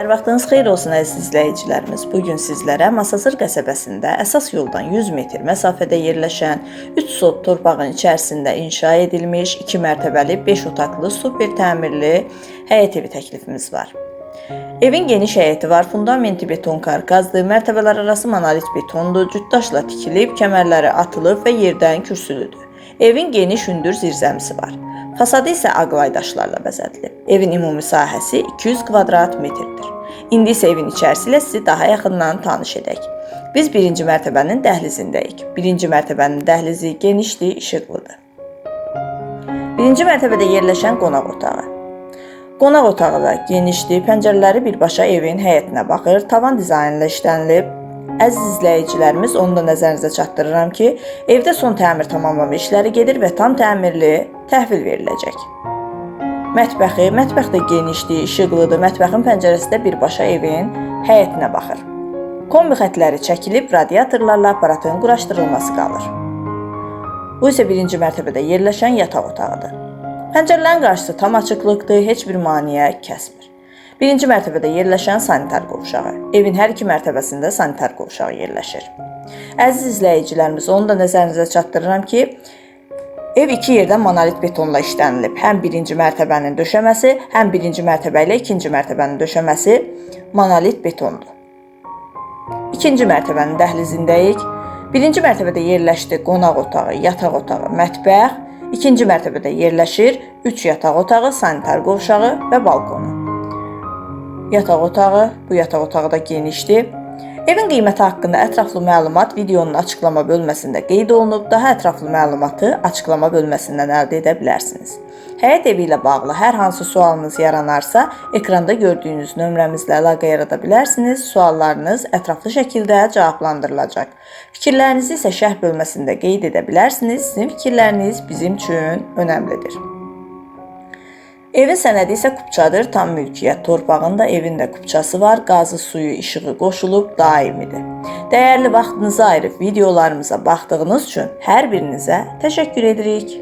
Hər vaxtınız xeyir olsun əziz izləyicilərimiz. Bu gün sizlərə Masazır qəsəbəsində əsas yoldan 100 metr məsafədə yerləşən 3 sot torpağın içərisində inşa edilmiş 2 mərtəbəli 5 otaqlı super təmirli həyət evi təklifimiz var. Evin geniş həyəti var, fundamenti beton karkazdır, mərtəbələr arası monolit betondur, cütdaşla tikilib, kəmərləri atılıb və yerdən kürsülüdür. Evin geniş hündür zirzəmisi var. Fasadı isə ağlay daşlarla bəzədilib. Evin ümumi sahəsi 200 kvadrat metrdir. İndi isə evin içərisi ilə sizi daha yaxından tanış edək. Biz birinci mərtəbənin dəhlizindəyik. Birinci mərtəbənin dəhlizi genişdir, işıqlıdır. Birinci mərtəbədə yerləşən qonaq otağı. Qonaq otağı da genişdir, pəncərələri birbaşa evin həyətinə baxır, tavan dizaynla işlənilib. Əziz izləyicilərimiz, onu da nəzərinizə çatdırıram ki, evdə son təmir tamamlama işləri gedir və tam təmirli təhvil veriləcək. Mətbəxi, mətbəx də genişdir, işıqlıdır. Mətbəxin pəncərəsi də birbaşa evin həyətinə baxır. Kombi xətləri çəkilib, radiatorlarla aparatın quraşdırılması qalır. Bu isə birinci mərtəbədə yerləşən yataq otağıdır. Pəncərələrin qarşısı tam açıqlıqdır, heç bir maneə kəsmir. Birinci mərtəbədə yerləşən sanitar qovşağı. Evin hər iki mərtəbəsində sanitar qovşağı yerləşir. Əziz izləyicilərimiz, onu da nəzərinizə çatdırıram ki, ev iki yerdən monolit betonla işlənilib. Həm birinci mərtəbənin döşəməsi, həm birinci mərtəbə ilə ikinci mərtəbənin döşəməsi monolit betondur. İkinci mərtəbənin dəhlizindəyik. Birinci mərtəbədə yerləşdi qonaq otağı, yataq otağı, mətbəx. İkinci mərtəbədə yerləşir 3 yataq otağı, sanitar qovşağı və balkonu. Yataq otağı, bu yataq otağı da genişdir. Evin qiyməti haqqında ətraflı məlumat videonun açıqlama bölməsində qeyd olunub. Daha ətraflı məlumatı açıqlama bölməsindən əldə edə bilərsiniz. Həyət evi ilə bağlı hər hansı sualınız yaranarsa, ekranda gördüyünüz nömrəmizlə əlaqə yarada bilərsiniz. Suallarınız ətraflı şəkildə cavablandırılacaq. Fikirlərinizi isə şərh bölməsində qeyd edə bilərsiniz. Sizin fikirləriniz bizim üçün önəmlidir. Evin sənədi isə kupçadır, tam mülkiyyət. Torpağın da, evin də kupçası var, qazı, suyu, işığı qoşulub daimidir. Dəyərli vaxtınızı ayırıb videolarımıza baxdığınız üçün hər birinizə təşəkkür edirik.